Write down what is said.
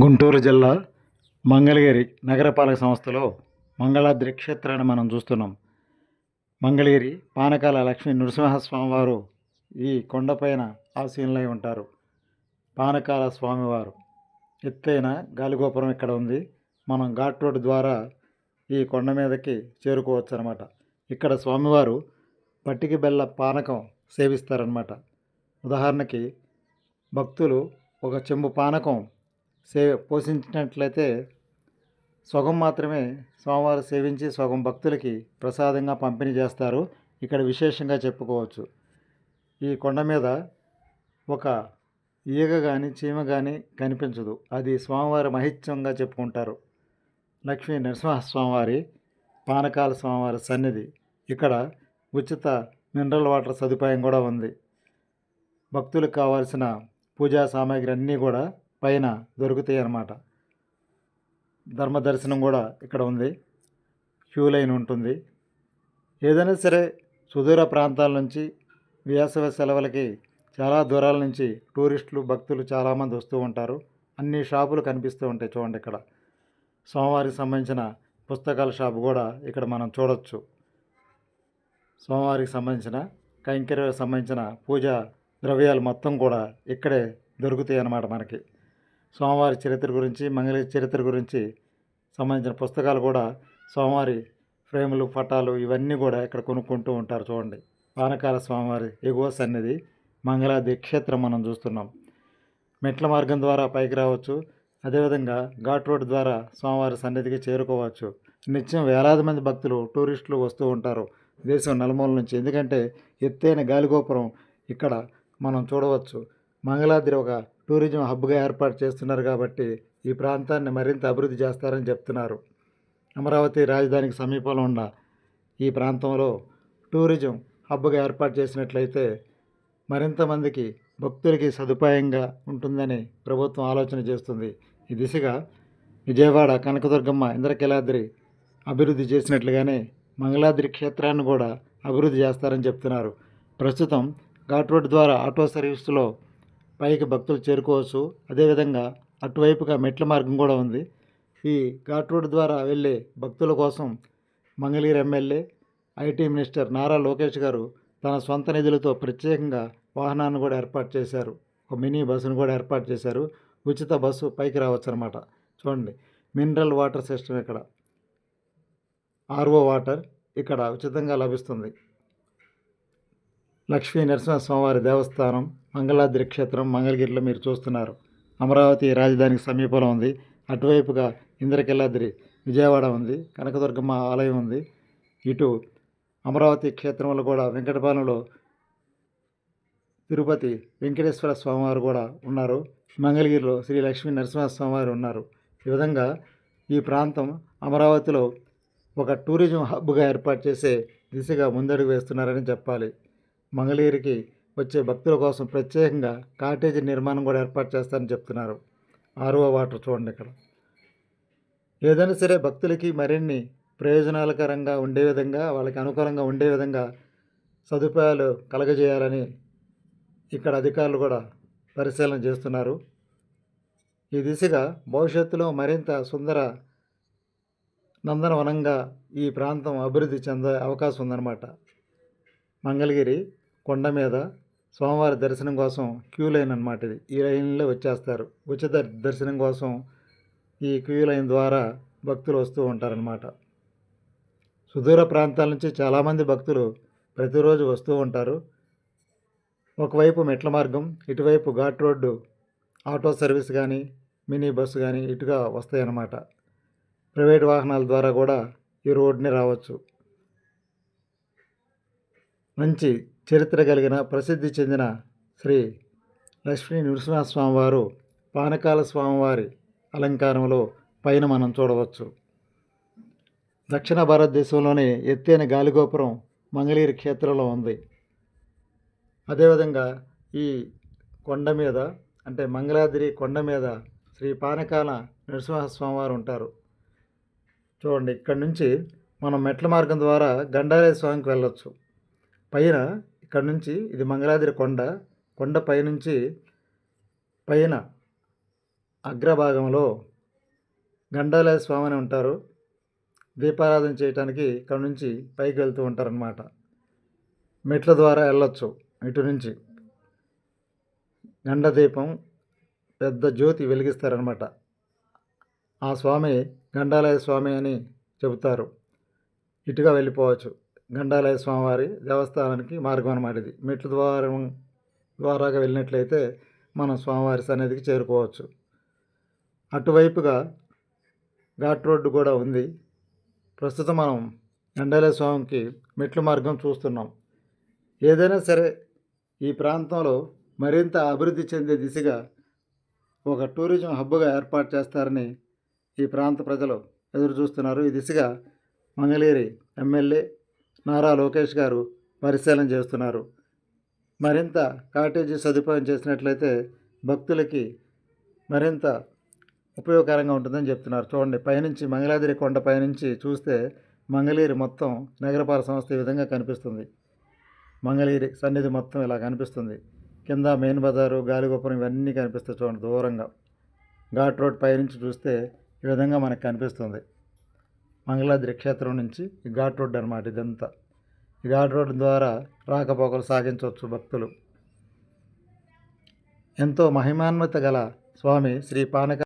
గుంటూరు జిల్లా మంగళగిరి నగరపాలక సంస్థలో మంగళాద్రి క్షేత్రాన్ని మనం చూస్తున్నాం. మంగళగిరి పానకాల లక్ష్మీ నృసింహస్వామివారు ఈ కొండపైన ఆసీనులై ఉంటారు. పానకాల స్వామివారు ఎత్తైన గాలిగోపురం ఇక్కడ ఉంది. మనం ఘాట్ రోడ్ ద్వారా ఈ కొండ మీదకి చేరుకోవచ్చు అనమాట ఇక్కడ స్వామివారు పట్టికి బెల్ల పానకం సేవిస్తారనమాట ఉదాహరణకి భక్తులు ఒక చెంబు పానకం సే పోషించినట్లయితే సగం మాత్రమే స్వామివారు సేవించి సగం భక్తులకి ప్రసాదంగా పంపిణీ చేస్తారు. ఇక్కడ విశేషంగా చెప్పుకోవచ్చు. ఈ కొండ మీద ఒక ఈగ కానీ చీమ కానీ కనిపించదు. అది స్వామివారి మహిత్యంగా చెప్పుకుంటారు. లక్ష్మీ నరసింహస్వామివారి పానకాల స్వామివారి సన్నిధి. ఇక్కడ ఉచిత మినరల్ వాటర్ సదుపాయం కూడా ఉంది. భక్తులకు కావాల్సిన పూజా సామాగ్రి అన్నీ కూడా పైన దొరుకుతాయి అన్నమాట. ధర్మ దర్శనం కూడా ఇక్కడ ఉంది. క్యూ లైన్ ఉంటుంది. ఏదైనా సరే సుదూర ప్రాంతాల నుంచి వేసవి సెలవులకి చాలా దూరాల నుంచి టూరిస్టులు భక్తులు చాలామంది వస్తూ ఉంటారు. అన్ని షాపులు కనిపిస్తూ ఉంటాయి చూడండి ఇక్కడ. సోమవారికి సంబంధించిన పుస్తకాల షాపు కూడా ఇక్కడ మనం చూడొచ్చు. సోమవారికి సంబంధించిన కైంకర్యకు సంబంధించిన పూజా ద్రవ్యాలు మొత్తం కూడా ఇక్కడే దొరుకుతాయి అన్నమాట మనకి. సోమవారి చరిత్ర గురించి మంగళ చరిత్ర గురించి సంబంధించిన పుస్తకాలు కూడా స్వామివారి ఫ్రేములు పటాలు ఇవన్నీ కూడా ఇక్కడ కొనుక్కుంటూ ఉంటారు చూడండి. వానకాల స్వామివారి ఎగువ సన్నిధి మంగళాది క్షేత్రం మనం చూస్తున్నాం. మెట్ల మార్గం ద్వారా పైకి రావచ్చు. అదేవిధంగా ఘాట్ రోడ్ ద్వారా స్వామివారి సన్నిధికి చేరుకోవచ్చు. నిత్యం వేలాది మంది భక్తులు టూరిస్టులు వస్తూ ఉంటారు దేశం నలుమూల నుంచి. ఎందుకంటే ఎత్తైన గాలిగోపురం ఇక్కడ మనం చూడవచ్చు. మంగళాద్రి ఒక టూరిజం హబ్గా ఏర్పాటు చేస్తున్నారు కాబట్టి ఈ ప్రాంతాన్ని మరింత అభివృద్ధి చేస్తారని చెప్తున్నారు. అమరావతి రాజధానికి సమీపంలో ఉన్న ఈ ప్రాంతంలో టూరిజం హబ్గా ఏర్పాటు చేసినట్లయితే మరింత మందికి భక్తులకి సదుపాయంగా ఉంటుందని ప్రభుత్వం ఆలోచన చేస్తుంది. ఈ దిశగా విజయవాడ కనకదుర్గమ్మ ఇంద్రకీలాద్రి అభివృద్ధి చేసినట్లుగానే మంగళాద్రి క్షేత్రాన్ని కూడా అభివృద్ధి చేస్తారని చెప్తున్నారు. ప్రస్తుతం ఘాట్ రోడ్ ద్వారా ఆటో సర్వీసులో పైకి భక్తులు చేరుకోవచ్చు. అదేవిధంగా అటువైపుగా మెట్ల మార్గం కూడా ఉంది. ఈ ఘాట్ రోడ్ ద్వారా వెళ్ళే భక్తుల కోసం Mangalagiri MLA IT minister Nara Lokesh గారు తన సొంత నిధులతో ప్రత్యేకంగా వాహనాన్ని కూడా ఏర్పాటు చేశారు. ఒక మినీ బస్సును కూడా ఏర్పాటు చేశారు. ఉచిత బస్సు పైకి రావచ్చు అనమాట చూడండి మినరల్ వాటర్ సిస్టమ్ ఇక్కడ. ఆర్ఓ వాటర్ ఇక్కడ ఉచితంగా లభిస్తుంది. లక్ష్మీ నరసింహస్వామివారి దేవస్థానం మంగళాద్రి క్షేత్రం మంగళగిరిలో మీరు చూస్తున్నారు. అమరావతి రాజధానికి సమీపంలో ఉంది. అటువైపుగా ఇంద్రకిల్లాద్రి విజయవాడ ఉంది. కనకదుర్గమ్మ ఆలయం ఉంది. ఇటు అమరావతి క్షేత్రంలో కూడా వెంకటపాలెంలో తిరుపతి వెంకటేశ్వర స్వామివారు కూడా ఉన్నారు. మంగళగిరిలో శ్రీ లక్ష్మీ నరసింహస్వామివారు ఉన్నారు. ఈ విధంగా ఈ ప్రాంతం అమరావతిలో ఒక టూరిజం హబ్గా ఏర్పాటు చేసే దిశగా ముందడుగు వేస్తున్నారని చెప్పాలి. మంగళగిరికి వచ్చే భక్తుల కోసం ప్రత్యేకంగా కాటేజీ నిర్మాణం కూడా ఏర్పాటు చేస్తారని చెప్తున్నారు. ఆర్ఓ వాటర్ చూడండి ఇక్కడ. ఏదైనా సరే భక్తులకి మరిన్ని ప్రయోజనాలకరంగా ఉండే విధంగా వాళ్ళకి అనుకూలంగా ఉండే విధంగా సదుపాయాలు కలగజేయాలని ఇక్కడ అధికారులు కూడా పరిశీలన చేస్తున్నారు. ఈ దిశగా భవిష్యత్తులో మరింత సుందర నందనవనంగా ఈ ప్రాంతం అభివృద్ధి చెందే అవకాశం ఉందన్నమాట. మంగళగిరి కొండ మీద స్వామివారి దర్శనం కోసం క్యూ లైన్ అనమాట ఇది. ఈ లైన్లో వచ్చేస్తారు. ఉచిత దర్శనం కోసం ఈ క్యూ లైన్ ద్వారా భక్తులు వస్తూ ఉంటారనమాట సుదూర ప్రాంతాల నుంచి చాలామంది భక్తులు ప్రతిరోజు వస్తూ ఉంటారు. ఒకవైపు మెట్ల మార్గం ఇటువైపు ఘాట్ రోడ్డు ఆటో సర్వీస్ కానీ మినీ బస్సు కానీ ఇటుగా వస్తాయన్నమాట. ప్రైవేట్ వాహనాల ద్వారా కూడా ఈ రోడ్ని రావచ్చు. మంచి చరిత్ర కలిగిన ప్రసిద్ధి చెందిన శ్రీ లక్ష్మీ నృసింహస్వామివారు పానకాల స్వామివారి అలంకారంలో పైన మనం చూడవచ్చు. దక్షిణ భారతదేశంలోని ఎత్తైన గాలిగోపురం మంగళగిరి క్షేత్రంలో ఉంది. అదేవిధంగా ఈ కొండ మీద అంటే మంగళాద్రి కొండ మీద శ్రీ పానకాల నరసింహస్వామివారు ఉంటారు. చూడండి ఇక్కడి నుంచి మనం మెట్ల మార్గం ద్వారా గండాలయ స్వామికి వెళ్ళొచ్చు. పైన ఇక్కడ నుంచి ఇది మంగళాద్రి కొండ కొండ పైనుంచి పైన అగ్రభాగంలో గండాలయ స్వామి అని ఉంటారు. దీపారాధన చేయటానికి ఇక్కడ నుంచి పైకి వెళ్తూ ఉంటారనమాట మెట్ల ద్వారా వెళ్ళొచ్చు ఇటు నుంచి. గండ దీపం పెద్ద జ్యోతి వెలిగిస్తారనమాట ఆ స్వామి గండాలయ స్వామి అని చెబుతారు. ఇటుగా వెళ్ళిపోవచ్చు. గండాలయ స్వామివారి దేవస్థానానికి మార్గం అన్నమాట ఇది. మెట్ల ద్వారం ద్వారాగా వెళ్ళినట్లయితే మనం స్వామివారి సన్నిధికి చేరుకోవచ్చు. అటువైపుగా ఘాట్ రోడ్డు కూడా ఉంది. ప్రస్తుతం మనం గండాలయ స్వామికి మెట్ల మార్గం చూస్తున్నాం. ఏదైనా సరే ఈ ప్రాంతంలో మరింత అభివృద్ధి చెందే దిశగా ఒక టూరిజం హబ్గా ఏర్పాటు చేస్తారని ఈ ప్రాంత ప్రజలు ఎదురు చూస్తున్నారు ఈ దిశగా మంగళగిరి ఎమ్మెల్యే నారా లోకేష్ గారు పరిశీలన చేస్తున్నారు. మరింత కాటేజీ సదుపాయం చేసినట్లయితే భక్తులకి మరింత ఉపయోగకరంగా ఉంటుందని చెప్తున్నారు. చూడండి పైనుంచి మంగళాద్రి కొండ పైనుంచి చూస్తే మంగళగిరి మొత్తం నగరపాలక సంస్థ ఈ విధంగా కనిపిస్తుంది. మంగళగిరి సన్నిధి మొత్తం ఇలా కనిపిస్తుంది. కింద మెయిన్ బజారు గాలిగోపురం ఇవన్నీ కనిపిస్తాయి చూడండి దూరంగా. ఘాట్ రోడ్ పైనుంచి చూస్తే ఈ విధంగా మనకు కనిపిస్తుంది. మంగళాద్రి క్షేత్రం నుంచి ఈ ఘాట్ రోడ్ అనమాట ఇదంతా. ఈ ఘాట్ రోడ్ ద్వారా రాకపోకలు సాగించవచ్చు భక్తులు. ఎంతో మహిమాన్విత గల స్వామి శ్రీ పానక